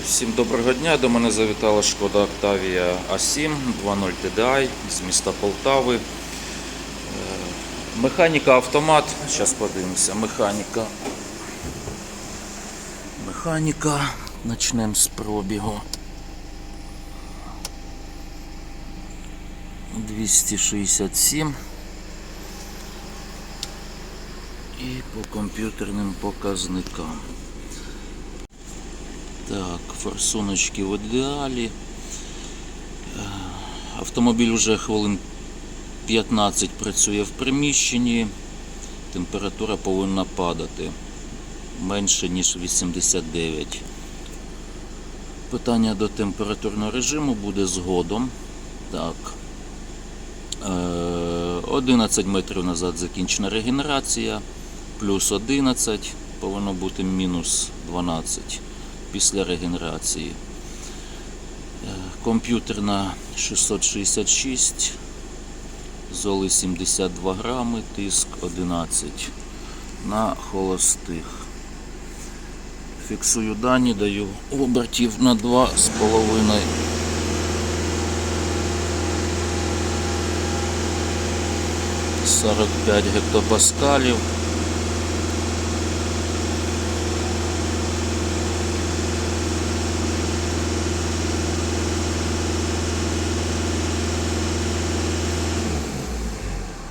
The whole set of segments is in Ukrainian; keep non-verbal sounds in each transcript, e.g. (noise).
Всім доброго дня. До мене завітала шкода Octavia A7 2.0 TDI з міста Полтави. Е, Механіка автомат. Зараз подивимося. Механіка. Механіка. Почнемо з пробігу. 267. І по комп'ютерним показникам. Так, форсуночки в ідеалі. Е, Автомобіль вже хвилин 15 працює в приміщенні. Температура повинна падати менше, ніж 89. Питання до температурного режиму буде згодом. Так. Е, 11 метрів назад закінчена регенерація. Плюс 11 повинно бути мінус 12 після регенерації. Е, Комп'ютерна 666, золи 72 грами, тиск 11 на холостих. Фіксую дані, даю обертів на 2,5. Сорок п'ять гектопаскалів.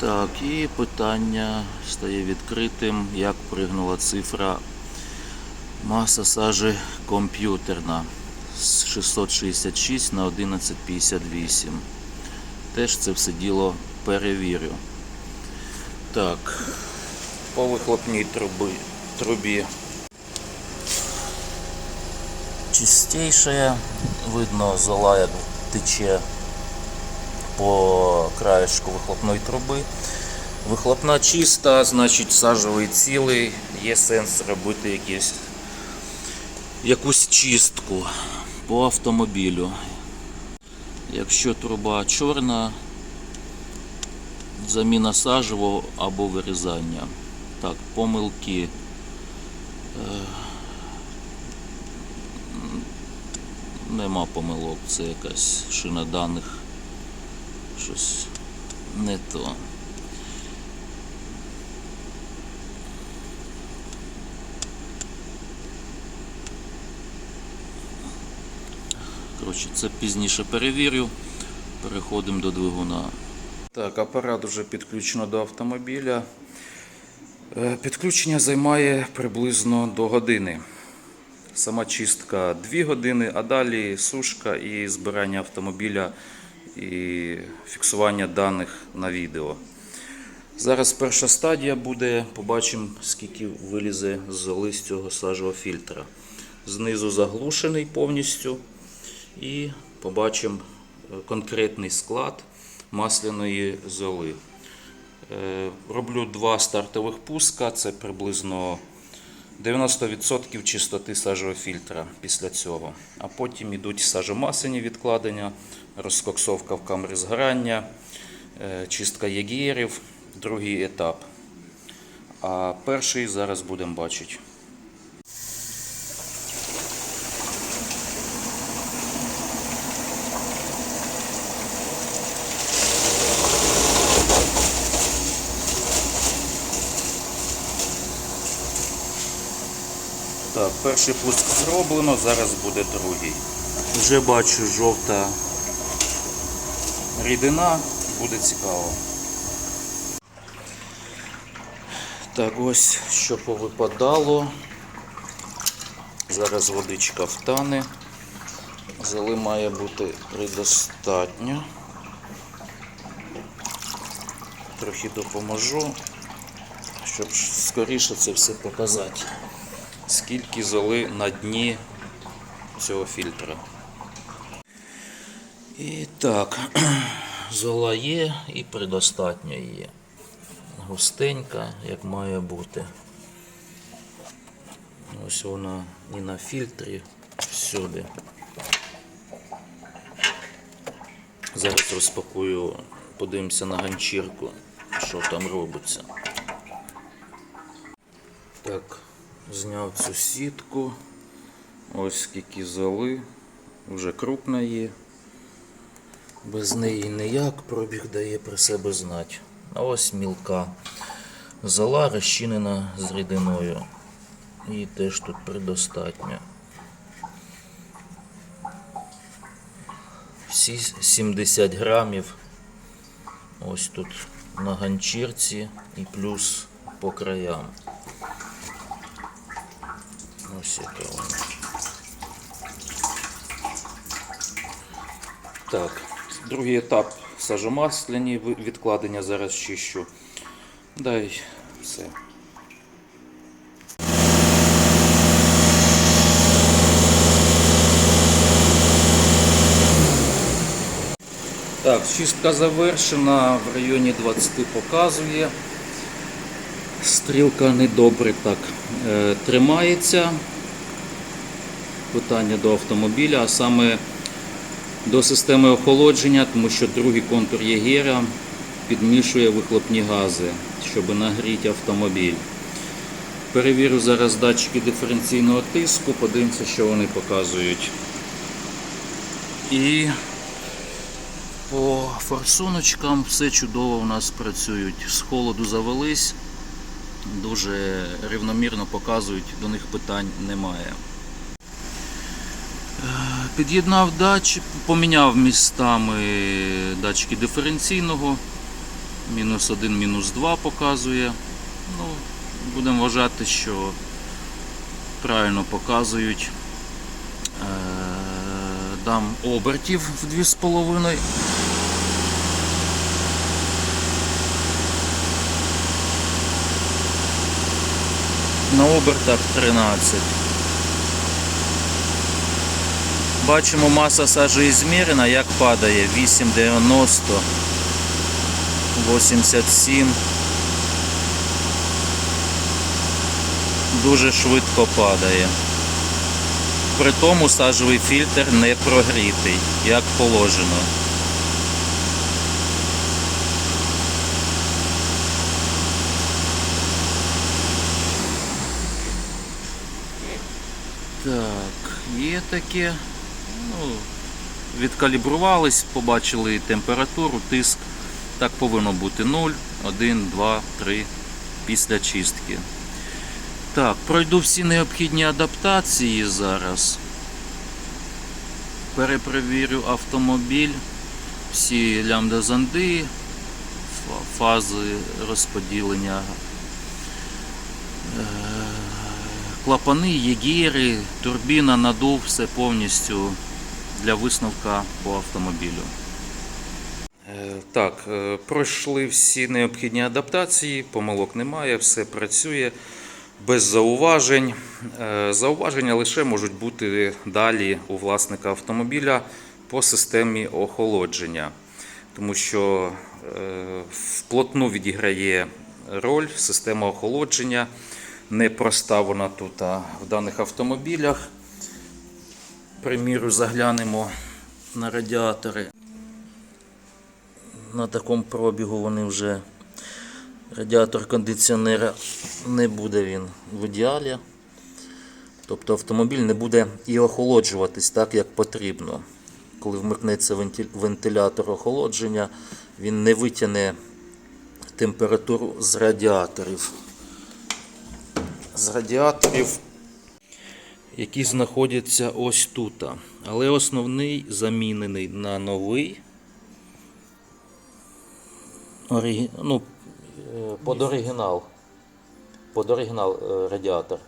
Так, і питання стає відкритим, як пригнула цифра маса сажі комп'ютерна з 666 на 1158. Теж це все діло перевірю. Так, по вихлопній труби, трубі чистейшая, видно зола як тече по краєшку вихлопної труби. Вихлопна чиста, значить сажовий цілий, є сенс робити якісь, якусь чистку по автомобілю. Якщо труба чорна, заміна сажевого або вирізання. Так, помилки. Е, Нема помилок, це якась шина даних щось не то. Коротше, це пізніше перевірю. Переходимо до двигуна. Так, апарат вже підключено до автомобіля. Е, Підключення займає приблизно до години. Сама чистка 2 години, а далі сушка і збирання автомобіля і фіксування даних на відео. Зараз перша стадія буде, побачимо, скільки вилізе з з цього сажового фільтра. Знизу заглушений повністю. І побачимо е, конкретний склад масляної золи. Е, Роблю два стартових пуска, це приблизно 90% чистоти сажофільтра фільтра після цього. А потім йдуть сажомасені відкладення, розкоксовка в камері згорання, е, чистка єгерів, другий етап. А перший зараз будемо бачити. Так, перший пуск зроблено, зараз буде другий. Вже бачу жовта рідина, буде цікаво. Так, ось що повипадало. Зараз водичка втане. Зали має бути предостатньо. Трохи допоможу, щоб скоріше це все показати скільки золи на дні цього фільтра. І так, (clears throat) зола є і предостатньо є. Густенька, як має бути. Ось вона і на фільтрі всюди. Зараз розпакую, подивимося на ганчірку, що там робиться. Так, зняв цю сітку Ось скільки золи. Вже крупна є. Без неї ніяк пробіг дає про себе знати. А ось мілка зола розчинена з рідиною. І теж тут предостатньо. Всі 70 грамів. Ось тут на ганчірці і плюс по краям. Яка. Так, другий етап сажомасляні відкладення зараз чищу. Дай все. Так, чистка завершена, в районі 20 показує. Стрілка недобре так е, тримається. Питання до автомобіля, а саме до системи охолодження, тому що другий контур Єгера підмішує вихлопні гази, щоб нагріти автомобіль. Перевірю зараз датчики диференційного тиску, подивимося, що вони показують. І по форсуночкам все чудово у нас працюють. З холоду завелись, дуже рівномірно показують, до них питань немає. Під'єднав датчик, поміняв містами датчики диференційного. Мінус 1, мінус 2 показує. Ну, будемо вважати, що правильно показують. Е, Дам обертів в 2,5. На обертах 13. Бачимо, маса сажі змірена, як падає 8,90, 87. Дуже швидко падає. При тому сажовий фільтр не прогрітий, як положено. Так, є таке. Ну, відкалібрувались, побачили температуру, тиск. Так повинно бути 0, 1, 2, 3 після чистки. Так, пройду всі необхідні адаптації зараз. Перепровірю автомобіль, всі лямбда-зонди, фази розподілення. Е, Клапани, єгіри, турбіна, надув, все повністю для висновка по автомобілю. Е, Так, е, пройшли всі необхідні адаптації, помилок немає, все працює без зауважень. Е, Зауваження лише можуть бути далі у власника автомобіля по системі охолодження, тому що вплотну відіграє роль система охолодження. Непроста вона тут а, в даних автомобілях. Приміру, заглянемо на радіатори. На такому пробігу вони вже радіатор кондиціонера не буде він в ідеалі. Тобто автомобіль не буде і охолоджуватись так, як потрібно. Коли вмикнеться вентилятор охолодження, він не витягне температуру з радіаторів. З радіаторів, які знаходяться ось тут. Але основний замінений на новий. Орigi... Ну, під оригінал. Під оригінал е, радіатор.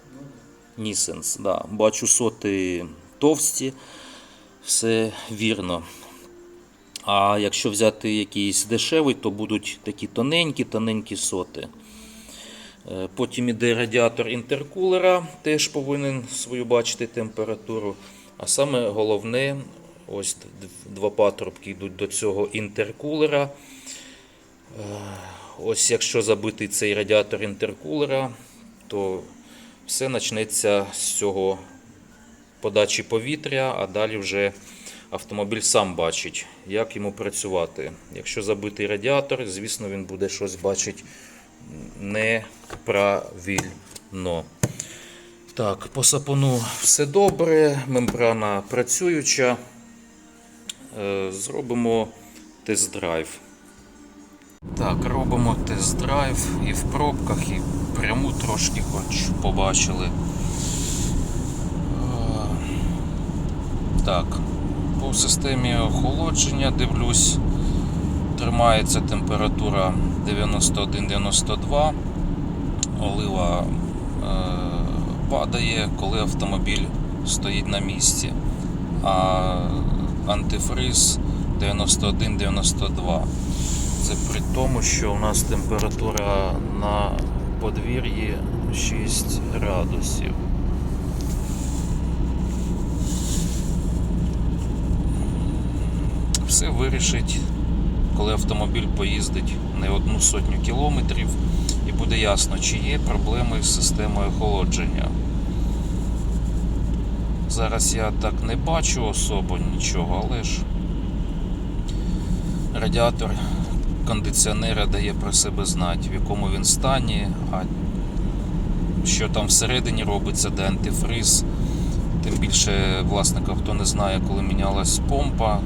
Нісенс, да. Бачу соти товсті, все вірно. А якщо взяти якийсь дешевий, то будуть такі тоненькі, тоненькі соти. Е, Потім іде радіатор інтеркулера, теж повинен свою бачити температуру. А саме головне, ось два патрубки йдуть до цього інтеркулера. Е, Ось якщо забитий цей радіатор інтеркулера, то все почнеться з цього подачі повітря, а далі вже автомобіль сам бачить, як йому працювати. Якщо забитий радіатор, звісно, він буде щось бачити неправильно. Так, по сапону все добре, мембрана працююча. Е, Зробимо тест-драйв. Так, робимо тест-драйв і в пробках, і пряму трошки хоч побачили. Е, Так, по системі охолодження дивлюсь, тримається температура 91-92, олива е, падає, коли автомобіль стоїть на місці, а антифриз 91-92. Це при тому, що у нас температура на подвір'ї 6 градусів. Все вирішить, коли автомобіль поїздить не одну сотню кілометрів, і буде ясно, чи є проблеми з системою охолодження. Зараз я так не бачу особо нічого, але ж радіатор кондиціонера дає про себе знати, в якому він стані, а що там всередині робиться, де антифриз. Тим більше власник авто не знає, коли мінялась помпа.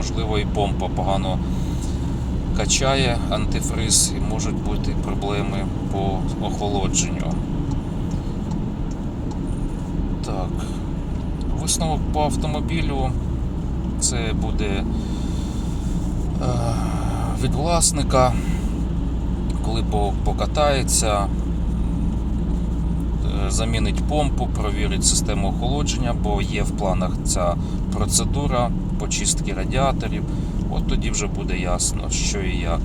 Можливо, і помпа погано качає антифриз і можуть бути проблеми по охолодженню. Так. Висновок по автомобілю це буде е, від власника, коли покатається, е, замінить помпу, провірить систему охолодження, бо є в планах ця процедура почистки радіаторів. От тоді вже буде ясно, що і як.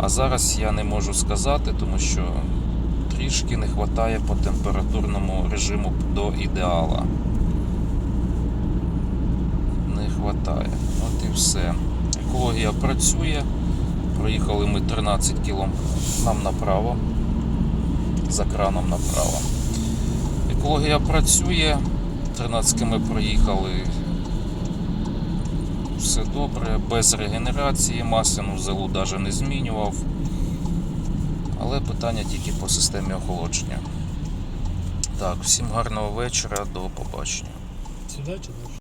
А зараз я не можу сказати, тому що трішки не вистачає по температурному режиму до ідеала. Не вистачає. От і все. Екологія працює. Проїхали ми 13 км нам направо. За краном направо. Екологія працює. 13 ми проїхали. Все добре, без регенерації, масляну залу навіть не змінював. Але питання тільки по системі охолодження. Так, всім гарного вечора, до побачення. Сюди чи далі?